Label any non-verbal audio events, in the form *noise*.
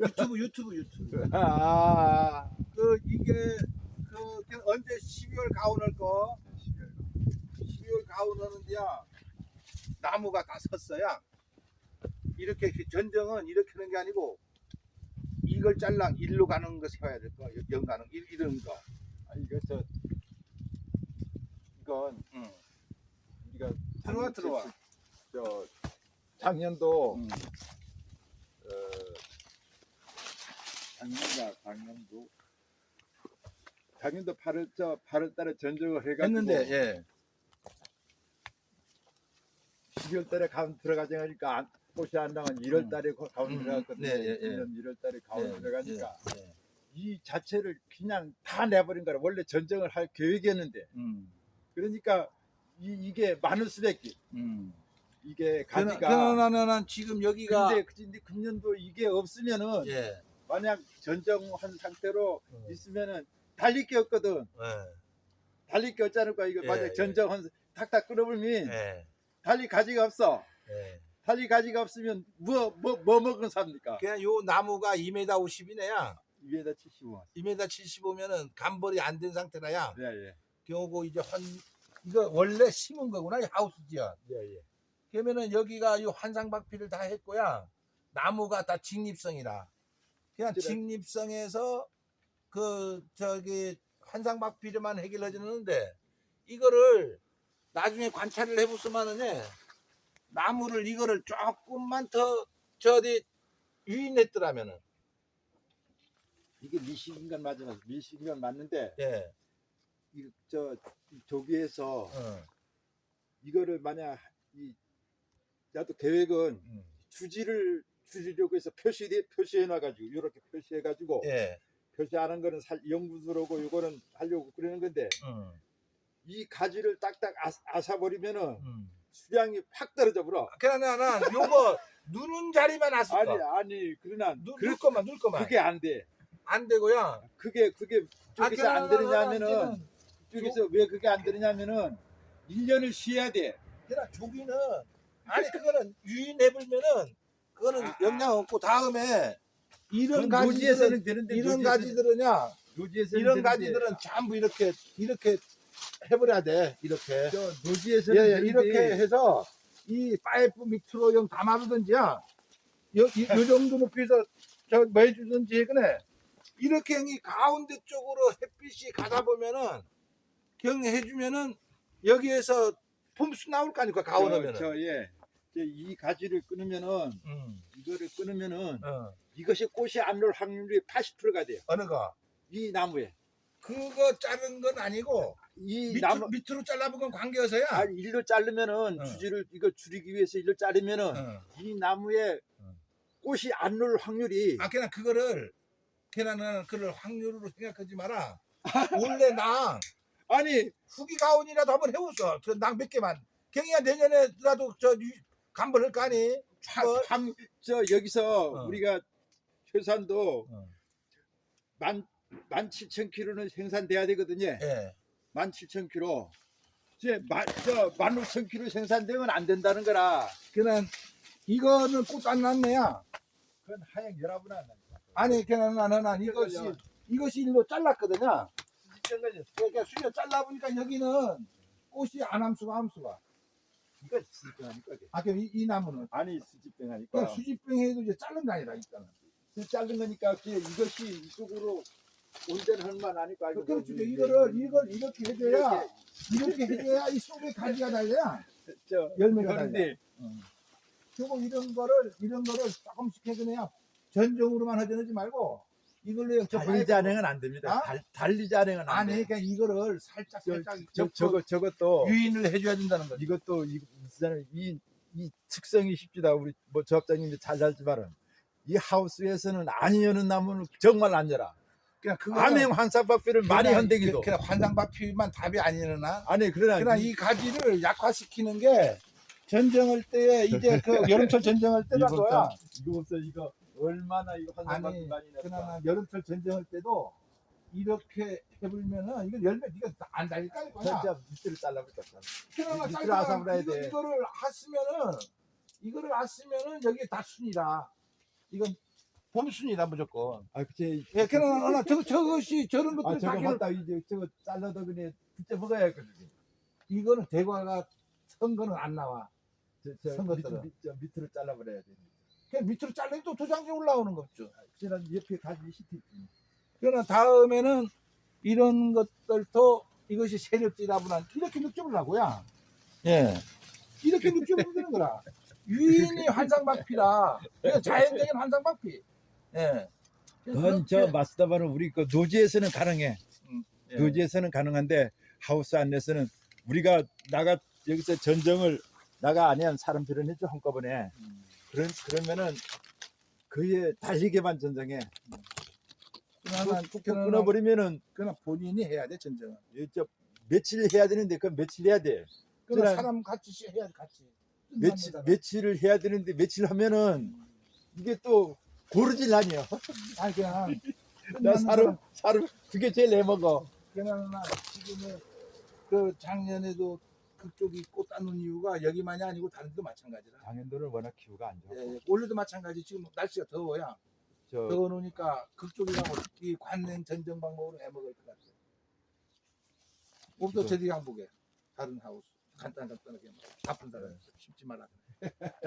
유튜브 유튜브 유튜브. *laughs* 아, 그 이게 그 그냥 언제 12월 가온을 거 12월 가온 하는데야 나무가 다 섰어야 이렇게 전정은 이렇게 하는 게 아니고 이걸 잘랑 일로 가는 거 세워야 될 거, 영 가는 일 이런 거. 아, 이거 저 이건 응. 우리가 들어와, 들어와. 저 작년도 음. 어, 작년가 작년도 작년도 8월 저 8월 달에 전적을 해가지고 했는데 예. 12월 달에 가운 들어가지 하니까 안, 꽃이 안 나간 1월 음. 달에 가운 음, 들어갔거든요. 네, 예, 예. 1월 달에 가운 예, 들어가니까 예, 이 자체를 그냥 다 내버린 거라 원래 전정을 할 계획이었는데 음. 그러니까 이, 이게 많을 수밖에 음. 이게 그러나 가지가 그러나는 지금 여기가 근데 근데 금년도 이게 없으면은 예. 만약 전정한 상태로 음. 있으면은 달릴 게 없거든. 예. 달릴 게 없지 않을까 이거 예, 만약 예. 전정한 탁탁 끌어불면 예. 달릴 가지가 없어. 예. 달릴 가지가 없으면 뭐 뭐 뭐 먹은 삽니까? 그냥 요 나무가 2m 50이네야. 위에다 75원. 2m 75면은 간벌이 안 된 상태라야. 예, 예. 경우고 이제 환 이거 원래 심은 거구나 이 하우스지야. 예, 예. 그러면은 여기가 이 환상박피를 다 했고야 나무가 다 직립성이라. 그냥. 직립성에서 그 저기 환상박피를만 해결해주는데 이거를 나중에 관찰을 해보시면은 예, 나무를 이거를 조금만 더 저기 유인했더라면은. 이게 미식인간 맞아서 미식인간 맞는데 예, 이저 조기에서 어, 이거를 만약 이 나도 계획은 음, 주지를 주지려고 해서 표시 표시해 놔가지고 이렇게 표시해 가지고 예, 표시하는 거는 살, 연구소로고 이거는 하려고 그러는 건데 음, 이 가지를 딱딱 아, 사 버리면은 음. 수량이 확 떨어져 버려. 그러나 난 요거 누는 자리만 놨을 아니 거. 아니 그러나 누, 그, 눌 것만 눌 것만. 그게 안 돼. 안 되고요. 그게 그게 아, 저기서 안 되느냐면은 그러나 저기서 왜 그게 안 되느냐면은 1년을 쉬어야 돼. 그러나 조기는 아니 그거는 유인해버리면은 그거는 아, 아. 영향 없고 다음에 이런 그건 가지들은 노지에서는 되는데 이런 노지에서는- 노지에서는 이런 되는데 가지들은 전부 이렇게 이렇게 해버려야 돼 이렇게. 저 노지에서는 예 예 되는데 이렇게 해서 이 파이프 밑으로 영 담아두든지야 요, 이, 요 정도 높이에서 저뭐 해주든지 그네. 이렇게 형이 가운데 쪽으로 햇빛이 가다 보면은 경 해주면은 여기에서 폼수 나올 거 아닙니까 가온하면은. 저예 이 가지를 끊으면은 음, 이거를 끊으면은 어. 이것이 꽃이 안날 확률이 80%가 돼요. 어느 거이 나무에 그거 자른 건 아니고 이 밑으로, 나무 밑으로 잘라본 관계여서야 아니 일로 자르면은 어. 주지를 이거 줄이기 위해서 일로 자르면은 어. 이 나무에 어. 꽃이 안날 확률이 아 그냥 그거를 그냥 그걸 확률로 생각하지 마라 *laughs* 원래 나 아니 후기 가온이라도 한번 해보소 그낭몇 개만 경이야 내년에라도 저 유- 거 아니 추벌 참저 여기서 어. 우리가 효산도 어. 만, 만 칠천 킬로는 생산돼야 되거든요. 예. 만 칠천 킬로. 이제 만, 저, 만 오천 킬로 생산되면 안 된다는 거라. 그냥 이거는 꽃 안 났네야 그건 하얀 열합은 안 난다. 아니 그냥 나는 난 이것이 이것이 일로 잘랐거든요. 그러니까 수저 잘라보니까 여기는 꽃이 안 함수가 함수가 이거 수집병 하니까. 이게. 아, 그럼 이, 이 나무는 아니, 수집병 하니까. 그냥 수집병 해도 이제 자른 게 아니라 일단은. 그 자른 거니까 이것이 이쪽으로 온전히 하는 만 아니까. 알고 그렇죠. 이거를 이걸 이렇게 해줘야 이렇게 이렇게 해줘야 이 속에 가지가 달려야 *laughs* 저 열매가 그런데 그리고 이런 거를 이런 거를 조금씩 해주네요. 전종으로만 하지 말고 이걸로 저 달리 자행은 안 됩니다. 아? 달, 달리 자행은 안 아니 돼. 그러니까 이거를 살짝 저, 살짝 저, 저거 저것도 유인을 해줘야 된다는 거죠. 이것도 이, 있잖아요. 이, 이 특성이 쉽지다. 우리 뭐 조합장님이 잘 알지만은 이 하우스에서는 안 여는 나무는 정말 안 열어. 그냥 그거 암행 환상박비를 많이 현대기도. 그냥 환상박피만 답이 아니려나. 아니 그러나 그러나 이 가지를 약화시키는 게 전쟁할 때에 이제 *laughs* 그 여름철 전쟁할 때라도야. 이거 보세요. 이거 얼마나 이거 환상박비 아니, 많이 냈다. 그나마 여름철 전쟁할 때도 이렇게 해보면은 이거 열매 네가 안 달릴 거 아니야. 진짜 밑으로 잘라버렸다. 그나마 밑으로 쌀 아삭을 해야 이거, 돼. 이거를 했으면은 이거를 했으면은 여기 다 순이다. 이건 봄순이다 무조건. 아 그치 예, 그러나 저 저것이 저런 것들 아 다 저거 맞다 이제 저거 잘라도 그냥 진짜 먹어야 거든 이거는 대과가 선 거는 안 나와. 저, 저 선것들은. 밑, 밑, 저 밑으로 잘라버려야 돼 그냥 밑으로 잘라면 또 도장이 올라오는 거죠. 지난 옆에 가지 시티 그러나 다음에는 이런 것들도 이것이 세력지다분한 이렇게 느낌을 나고요. 예. 이렇게 느낌을 드는 거라. 유인이 환상박피라. 자연적인 환상박피. 예. 그건 저 마스터바는 우리 그 노지에서는 가능해 예. 노지에서는 가능한데 하우스 안에서는 우리가 나가 여기서 전정을 나가 아니한 사람들은 해줘 한꺼번에 음. 그런 그러면은 달리게만 전정해 그러나 툭툭 그러나 끊어버리면은 그러나 본인이 해야 돼 전쟁은. 저 며칠 해야 되는데 그 며칠 해야 돼 그래. 사람 같이 씨 해야 돼 같이. 며칠 며칠을 해야 되는데 며칠 하면은 이게 또 고르질 아니야 *laughs* 아니 그냥 나 사람 사람 그게 제일 애먹어 그냥 나 지금은 그 작년에도 그쪽이 꽃 따는 이유가 여기만이 아니고 다른 데도 마찬가지라. 당연도를 워낙 기후가 안 좋아 예, 예. 올해도 마찬가지. 지금 날씨가 더워야 저 더워 놓으니까 그쪽이랑 이 관냉 전정 방법으로 해먹을 것 같아. 옷도 이거. 제대로 안 보게. 다른 하우스 간단 간단하게 뭐 아픈 사람 심지 말라.